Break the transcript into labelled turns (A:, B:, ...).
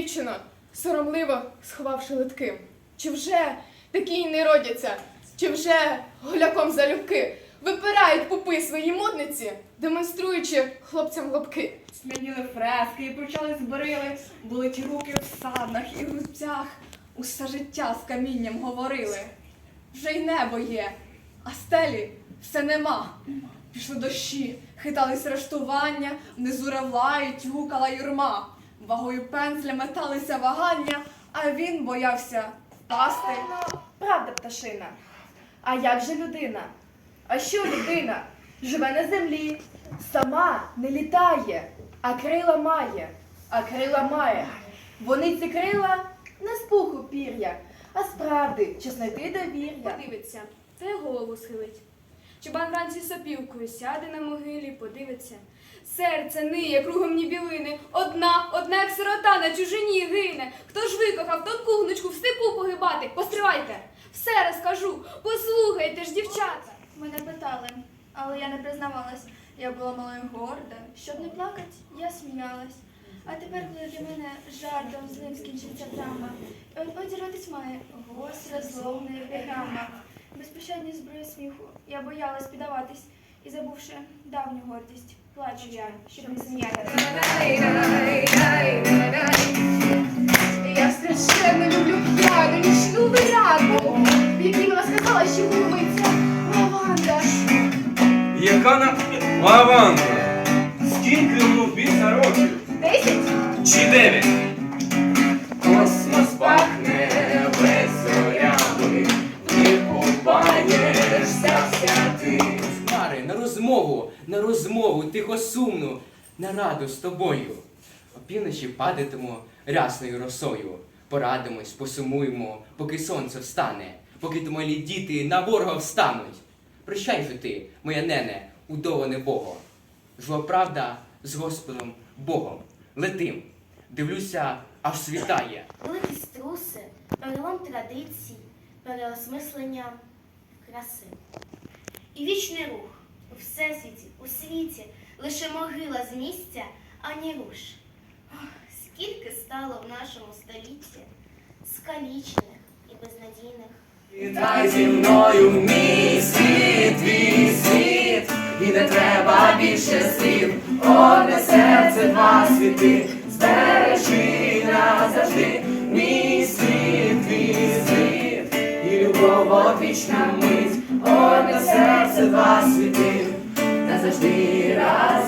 A: дівчино, соромливо сховавши литки. Чи вже такі не родяться, чи вже голяком залюбки випирають пупи свої модниці, демонструючи хлопцям лобки.
B: Смініли фрески і почали зборили, були ті руки в саднах і в рубцях. Усе життя з камінням говорили. Вже й небо є, а стелі все нема. Пішли дощі, хитались рештування, внизу ревлають, гукала юрма. Вагою пензля металися вагання, а він боявся впасти.
C: Правда, пташина. А як же людина? А що людина? Живе на землі, сама не літає, а крила має, а крила має. Вони ці крила не з пуху пір'я, а справди, чи знайти довір'я.
D: Подивиться, та й голову схилить. Чубан вранці сопілкою сяде на могилі, подивиться. Серце ниє кругом нібілини. Одна, одна як сирота на чужині гине. Хто ж викохав тонку гнучку в степу погибати? Постривайте, все розкажу. Послухайте ж, дівчата.
E: Мене питали, але я не признавалась. Я була малою горда. Щоб не плакать, я сміялась. А тепер, коли для мене жартом злим скінчиться драма, і от одірватись має гостра, зловна епіграма. Безпощадні зброї сміху, я боялась піддаватись, і забувши давню гордість, плачу я, щоб не сміятися.
C: Я страшенно люблю п'яну нічну виряду, в якій вона сказала, що губиться лаванда.
F: Яка на лаванда? Скільки йому біса років?
C: Десять?
F: Чи дев'ять?
G: Розмову, на розмову, тихо сумну, на раду з тобою. Опівночі падатиму рясною росою. Порадимось, посумуємо, поки сонце встане, поки малі діти на ворога встануть. Прощай же ти, моя нене, удоване Бого. Злоправда з Господом Богом. Летим. Дивлюся, аж світає.
H: Великі струси, перелом традицій, переосмислення краси. І вічний рух всесвіті, у світі, лише могила з місця, ані руш. Ох, скільки стало в нашому столітті скалічених і безнадійних.
F: Вітай зі мною в мій світ, твій світ, і не треба більше слів, одне серце, два світи, збережи назавжди, мій світ, твій світ, і любов одвічна мить, одне серце, два світи, назавжди разом